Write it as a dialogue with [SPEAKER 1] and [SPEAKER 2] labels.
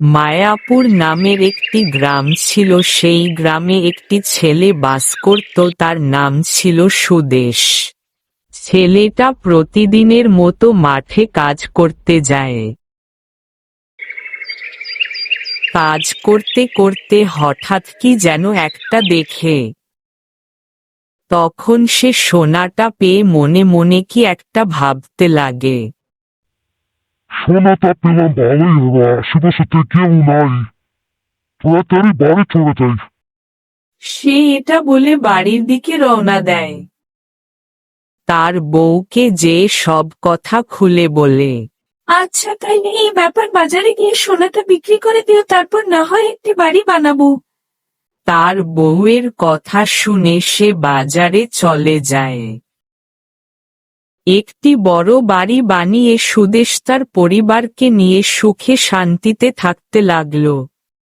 [SPEAKER 1] মায়াপুর নামের একটি গ্রাম ছিল, সেই গ্রামে একটি ছেলে বাস করত, তার নাম ছিল সুদেশ। ছেলেটা প্রতিদিনের মতো মাঠে কাজ করতে যায়। কাজ করতে করতে হঠাৎ কি যেন একটা দেখে। তখন সে সোনাটা পেয়ে মনে মনে কি একটা ভাবতে লাগে।
[SPEAKER 2] সোনাটা পেলাম ভালোই হলো আশেপাশে তো কেউ নাই। তাড়াতাড়ি বাড়ি চলে যাই।
[SPEAKER 1] সে এটা বলে বাড়ির দিকে রওনা দেয়। তার বউকে যে সব কথা খুলে বলে। আচ্ছা তাইলে এই ব্যাপার বাজারে গিয়ে সোনাটা বিক্রি করে দিও তারপর না হয় একটি বাড়ি বানাবো। তার বউয়ের কথা শুনে সে বাজারে চলে যায়। একটি বড় বাড়ি বানিয়ে সুদেশ তার পরিবারকে নিয়ে সুখে শান্তিতে থাকতে লাগল।